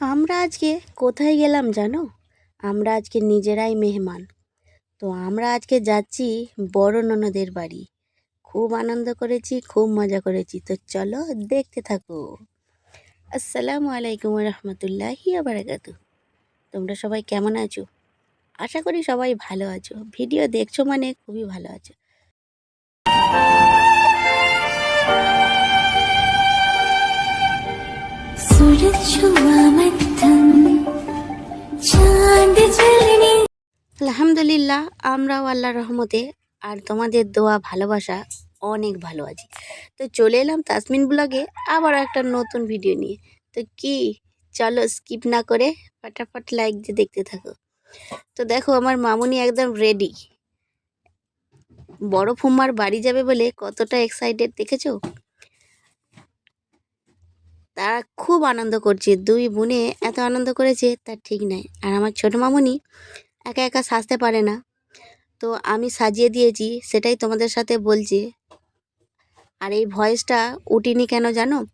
আমরা আজকে কোথায় গেলাম জানো আমরা আজকে নিজেরাই মেহমান তো আমরা আজকে যাচ্ছি বড় ননদের বাড়ি খুব আনন্দ করেছি খুব মজা করেছি তো চলো দেখতে থাকো আসসালামু আলাইকুম রহমতুল্লাহি বারাকাতু তোমরা সবাই কেমন আছো আশা করি সবাই ভালো আছো ভিডিও দেখছো মানে খুবই ভালো আছো सूरज छुआ मत्थम चांद चलने আলহামদুলিল্লাহ, আমরাও আল্লাহ রহমতে আর তোমাদের দোয়া, ভালোবাসা অনেক ভালো আছি। তো চলে এলাম তাসমিন ব্লগে আবার একটা নতুন ভিডিও নিয়ে। তো কি, চলো স্কিপ না করে ফটাফট লাইক দিয়ে দেখতে থাকো। তো দেখো, আমার মামুনি একদম রেডি বড় ফুম্মার বাড়ি যাবে বলে কতটা এক্সাইটেড দেখেছ? তারা খুব আনন্দ করছে। দুই বোনে এত আনন্দ করেছে, তার ঠিক নাই। আর আমার ছোট মামুনি একা একা সাজতে পারে না। তো আমি সাজিয়ে দিয়েছি, সেটাই তোমাদের সাথে বলছি। আর এই ভয়েসটা উঠিনি কেন জানো?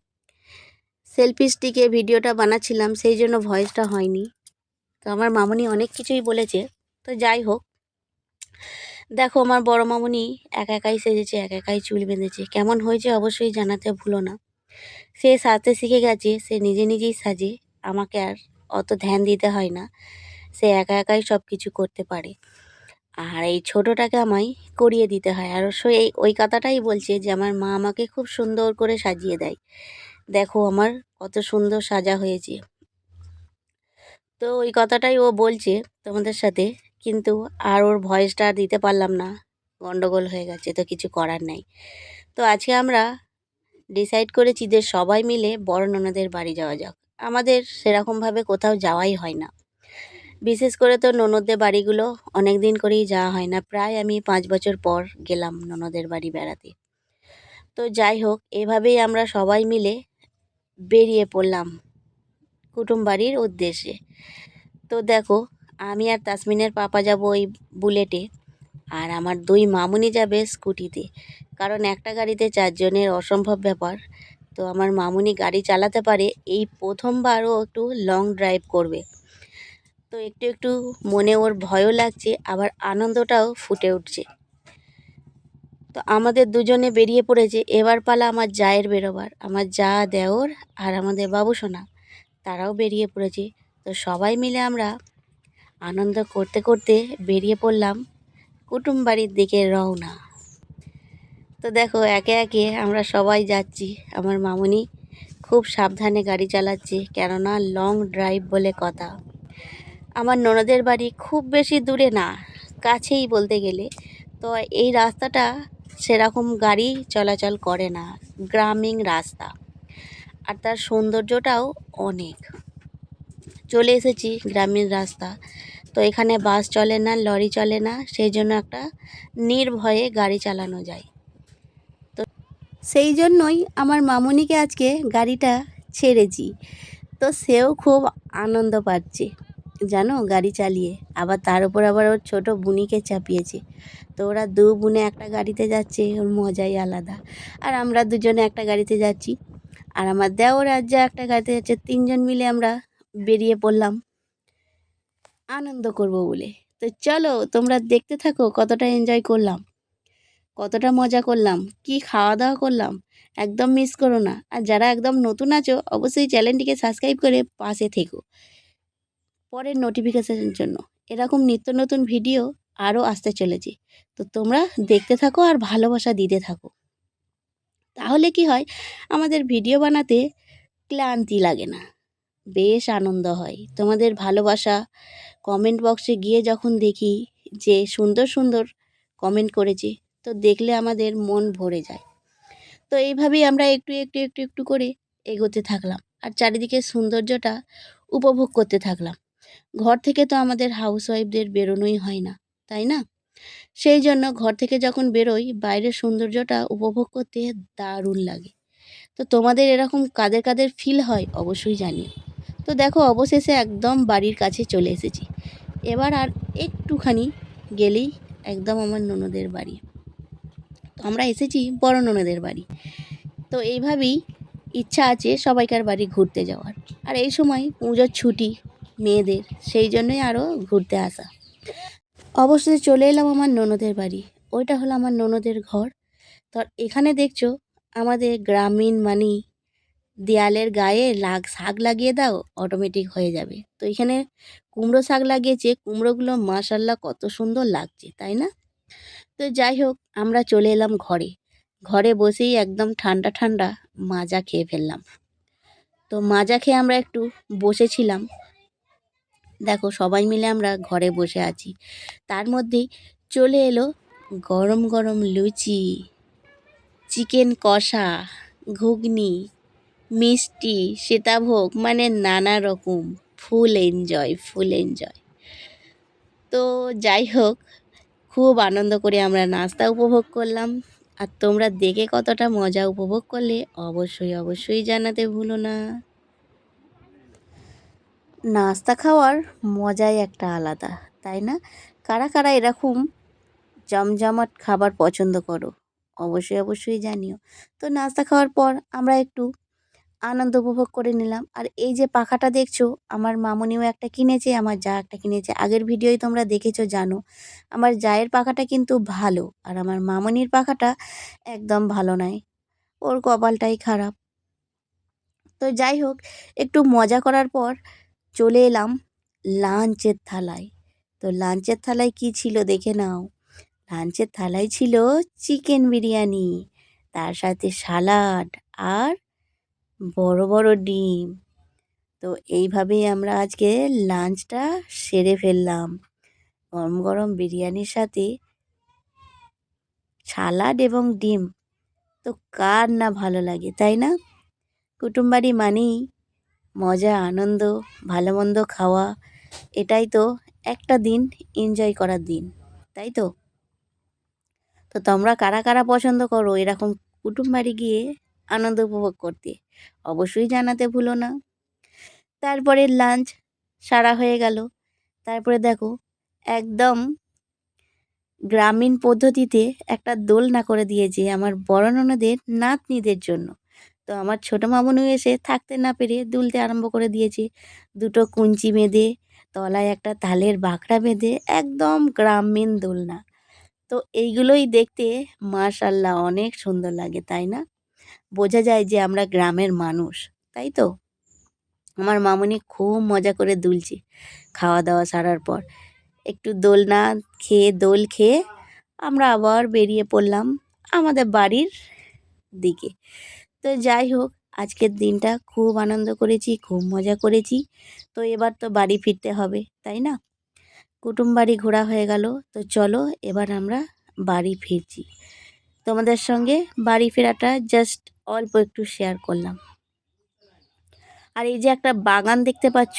সেলফি স্টিকে ভিডিওটা বানাচ্ছিলাম, সেই জন্য ভয়েসটা হয়নি। তো আমার মামুনি অনেক কিছুই বলেছে। তো যাই হোক। দেখো, আমার বড় মামুনি একা একাই সেজেছে, একা একাই চুল বেঁধেছে। কেমন হয়েছে অবশ্যই জানাতে ভুলো না। সে সাজতে শিখে গেছে, সে নিজে নিজেই সাজে। আমাকে আর অত ধ্যান দিতে হয় না, সে একা একাই সব কিছু করতে পারে। আর এই ছোটোটাকে আমায় করিয়ে দিতে হয়। আর এই, ওই কথাটাই বলছে যে, আমার মা আমাকে খুব সুন্দর করে সাজিয়ে দেয়। দেখো আমার কত সুন্দর সাজা হয়েছে। তো ওই কথাটাই ও বলছে তোমাদের সাথে, কিন্তু আর ওর ভয়েসটা দিতে পারলাম না। গন্ডগোল হয়ে গেছে, তো কিছু করার নাই। তো আজকে আমরা ডিসাইড করেছি যে সবাই মিলে বড় ননদের বাড়ি যাওয়া যাক। আমাদের সেরকমভাবে কোথাও যাওয়াই হয় না। বিশেষ করে তো ননদদের বাড়িগুলো অনেক দিন করেই যাওয়া হয় না। প্রায় আমি পাঁচ বছর পর গেলাম ননদের বাড়ি বেড়াতে। তো যাই হোক, এভাবেই আমরা সবাই মিলে বেরিয়ে পড়লাম কুটুম বাড়ির উদ্দেশ্যে। তো দেখো, আমি আর তাসমিনের পাপা যাব ওই বুলেটে, আর আমার দুই মামুনি যাবে স্কুটিতে। কারণ একটা গাড়িতে চারজনের অসম্ভব ব্যাপার। তো আমার মামুনি গাড়ি চালাতে পারে, এই প্রথমবারও একটু লং ড্রাইভ করবে। তো একটু একটু মনে ওর ভয়ও লাগছে, আবার আনন্দটাও ফুটে উঠছে। তো আমাদের দুজনে বেরিয়ে পড়েছে, এবার পালা আমার জায়ের বেরোবার, আমার যা দেওর আর আমাদের বাবুসোনা তারাও বেরিয়ে পড়েছে। তো সবাই মিলে আমরা আনন্দ করতে করতে বেরিয়ে পড়লাম কুটুম বাড়ির দিকে রওনা। তো দেখো, একে একে আমরা সবাই যাচ্ছি। আমার মামুনি খুব সাবধানে গাড়ি চালাচ্ছে, কেননা লং ড্রাইভ বলে কথা। আমার ননদের বাড়ি খুব বেশি দূরে না, কাছেই বলতে গেলে। তো এই রাস্তাটা সেরকম গাড়ি চলাচল করে না, গ্রামীণ রাস্তা। আর তার সৌন্দর্যটাও অনেক। চলে এসেছি গ্রামীণ রাস্তা। তো এখানে বাস চলে না লরি চলে না, সেই জন্য একটা নির্ভয়ে গাড়ি চালানো যায়। সেই জন্যই আমার মামুনিকে আজকে গাড়িটা ছেড়েছি। তো সেও খুব আনন্দ পাচ্ছে, জানো, গাড়ি চালিয়ে। আবার তার উপর আবার ওর ছোটো বুনিকে চাপিয়েছে। তো ওরা দু বুনে একটা গাড়িতে যাচ্ছে, ওর মজাই আলাদা। আর আমরা দুজনে একটা গাড়িতে যাচ্ছি। আর আমার দেওর রাজ্যে একটা গাড়িতে যাচ্ছে, তিনজন মিলে আমরা বেরিয়ে পড়লাম। আনন্দ করব বলে। তো চলো, তোমরা দেখতে থাকো কতটা এনজয় করলাম। কতটা মজা করলাম, কি খাওয়া দাওয়া করলাম, একদম মিস করো না। আর যারা একদম নতুন আছো, অবশ্যই চ্যানেলটিকে সাবস্ক্রাইব করে পাশে থেকো। পরের নোটিফিকেশানের জন্য। এরকম নিত্য নতুন ভিডিও আরও আসতে চলেছে। তো তোমরা দেখতে থাকো আর ভালোবাসা দিতে থাকো। তাহলে কি হয়, আমাদের ভিডিও বানাতে ক্লান্তি লাগে না। বেশ আনন্দ হয়। তোমাদের ভালোবাসা কমেন্ট বক্সে গিয়ে যখন দেখি যে সুন্দর সুন্দর কমেন্ট করেছে তো দেখলে আমাদের মন ভরে যায়। তো এইভাবেই আমরা একটু একটু একটু একটু করে এগোতে থাকলাম আর চারিদিকে সৌন্দর্যটা উপভোগ করতে থাকলাম। ঘর থেকে তো আমাদের হাউস ওয়াইফদের বেরোনোই হয় না, তাই না? সেই জন্য ঘর থেকে যখন বেরোই, বাইরের সৌন্দর্যটা উপভোগ করতে দারুণ লাগে। তো তোমাদের এরকম কাদের কাদের ফিল হয় অবশ্যই জানিও। তো দেখো অবশেষে একদম বাড়ির কাছে চলে এসেছি। এবার আর একটুখানি গেলেই একদম আমার ননদের বাড়ি। আমরা এসেছি বড় ননদের বাড়ি। তো এইভাবেই ইচ্ছা আছে সবাইকার বাড়ি ঘুরতে যাওয়ার। আর এই সময় পুজোর ছুটি মেয়েদের, সেই জন্যই আরও ঘুরতে আসা। অবশেষে চলে এলাম আমার ননদের বাড়ি। ওইটা হলো আমার ননদের ঘর। তো এখানে দেখছ, আমাদের গ্রামীণ মানে দেয়ালের গায়ে লাগ শাক লাগিয়ে দাও অটোমেটিক হয়ে যাবে। তো এখানে কুমড়ো শাক লাগিয়েছে, কুমড়োগুলো মাশাল্লাহ কত সুন্দর লাগছে, তাই না? তো যাই হোক, আমরা চলে এলাম ঘরে। ঘরে বসেই একদম ঠান্ডা ঠান্ডা মাজা খেয়ে ফেললাম। তো মাজা খেয়ে আমরা একটু বসেছিলাম। দেখো, সবাই মিলে আমরা ঘরে বসে আছি। তার মধ্যেই চলে এলো গরম গরম লুচি, চিকেন কষা, ঘুগনি, মিষ্টি, সীতাভোগ মানে নানা রকম, ফুল এনজয় ফুল এনজয় তো যাই হোক খুব আনন্দ করে আমরা নাস্তা উপভোগ করলাম। আর তোমরা দেখে কতটা মজা উপভোগ করলে অবশ্যই অবশ্যই জানাতে ভুলো না। নাস্তা খাওয়ার মজাই একটা আলাদা, তাই না? কারা কারা এরকম জমজমাট খাবার পছন্দ করো? অবশ্যই অবশ্যই জানিও। তো নাস্তা খাওয়ার পর আমরা একটু আনন্দ উপভোগ করে নিলাম। আর এই যে পাখাটা দেখছ, আমার মামনিও একটা কিনেছে, আমার যা একটা কিনেছে। আগের ভিডিওই তোমরা দেখেছ, জানো। আমার জায়ের পাখাটা কিন্তু ভালো, আর আমার মামনির পাখাটা একদম ভালো নয় ওর কপালটাই খারাপ। তো যাই হোক, একটু মজা করার পর চলে এলাম লাঞ্চের থালায়। তো লাঞ্চের থালায় কি ছিল দেখে নাও। লাঞ্চের থালায় ছিল চিকেন বিরিয়ানি, তার সাথে সালাড আর বড় বড় ডিম। তো এইভাবেই আমরা আজকে লাঞ্চটা সেরে ফেললাম। গরম গরম বিরিয়ানির সাথে সালাড এবং ডিম। তো কার না ভালো লাগে, তাই না? কুটুমবাড়ি মানেই মজা, আনন্দ, ভালো, মন্দ খাওয়া। এটাই তো একটা দিন এনজয় করার দিন, তাই তো? তো তোমরা কারা কারা পছন্দ করো? এরকম কুটুম বাড়ি গিয়ে আনন্দ উপভোগ করতে। অবশ্যই জানাতে ভুলো না। তারপরে লাঞ্চ সারা হয়ে গেল। তারপরে দেখো, একদম গ্রামীণ পদ্ধতিতে একটা দোলনা করে দিয়েছে আমার বড় ননদের নাতনিদের জন্য। তো আমার ছোটো মামুনু এসে থাকতে না পেরে দুলতে আরম্ভ করে দিয়েছে। দুটো কুঞ্চি বেঁধে, তলায় একটা তালের বাঁকড়া বেঁধে একদম গ্রামীণ দোলনা। তো এইগুলোই দেখতে মাশাল্লাহ অনেক সুন্দর লাগে, তাই না? বোঝা যায় যে আমরা গ্রামের মানুষ, তাই তো? আমার মামুনি খুব মজা করে দুলছে খাওয়া দাওয়া সারার পর। একটু দোলনা খেয়ে, দোল খেয়ে আমরা আবার বেরিয়ে পড়লাম আমাদের বাড়ির দিকে। তো যাই হোক, আজকের দিনটা খুব আনন্দ করেছি, খুব মজা করেছি। তো এবার তো বাড়ি ফিরতে হবে, তাই না? কুটুম বাড়ি ঘোরা হয়ে গেল, তো চলো এবার আমরা বাড়ি ফিরছি। তোমাদের সঙ্গে বাড়ি ফেরাটা জাস্ট অল্প একটু শেয়ার করলাম। আর এই যে একটা বাগান দেখতে পাচ্ছ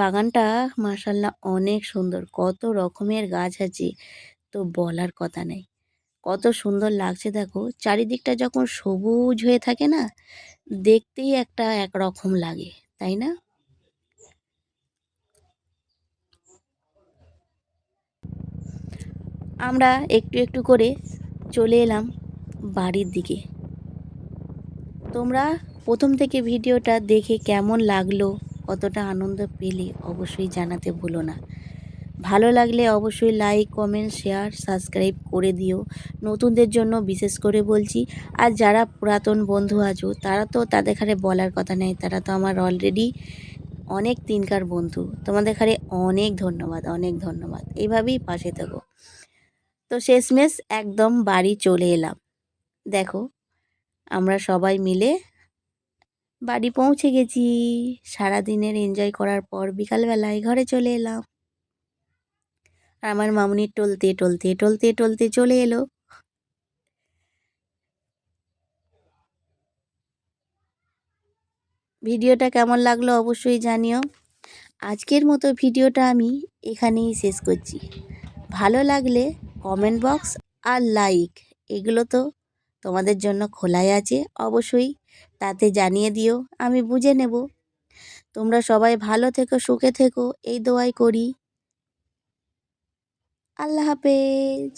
বাগানটা মাসাল্লাহ অনেক সুন্দর। কত রকমের গাছ আছে, তো বলার কথা নেই। কত সুন্দর লাগছে দেখো। চারিদিকটা যখন সবুজ হয়ে থাকে না, দেখতেই একটা একরকম লাগে, তাই না? আমরা একটু একটু করে চলে এলাম বাড়ির দিকে। তোমরা প্রথম থেকে ভিডিওটা দেখে কেমন লাগল, কতটা আনন্দ পেলে অবশ্যই জানাতে ভুলো না। ভালো লাগলে অবশ্যই লাইক কমেন্ট শেয়ার সাবস্ক্রাইব করে দিও। নতুনদের জন্য বিশেষ করে বলছি, আর যারা পুরাতন বন্ধু আছো, তারা তো তাদের খারে বলার কথা নেই, তারা তো আমার অলরেডি অনেক দিনকার বন্ধু। তোমাদের খারে অনেক ধন্যবাদ অনেক ধন্যবাদ। এইভাবেই পাশে থাকো। তো শেষমেশ একদম বাড়ি চলে এলাম। দেখো আমরা সবাই মিলে বাড়ি পৌঁছে গেছি। সারাদিনের এনজয় করার পর বিকালবেলায় ঘরে চলে এলাম। আমার মামুনি টলতে টলতে টলতে টলতে চলে এলো। ভিডিওটা কেমন লাগল অবশ্যই জানিও। আজকের মতো ভিডিওটা আমি এখানেই শেষ করছি। ভালো লাগলে কমেন্ট বক্স আর লাইক এগুলো তো তোমাদের জন্য খোলাই আছে, অবশ্যই। তাতে জানিয়ে দিও, আমি বুঝে নেব। তোমরা সবাই ভালো থেকো, সুখে থেকো, এই দোয়াই করি। আল্লাহ হাফেজ।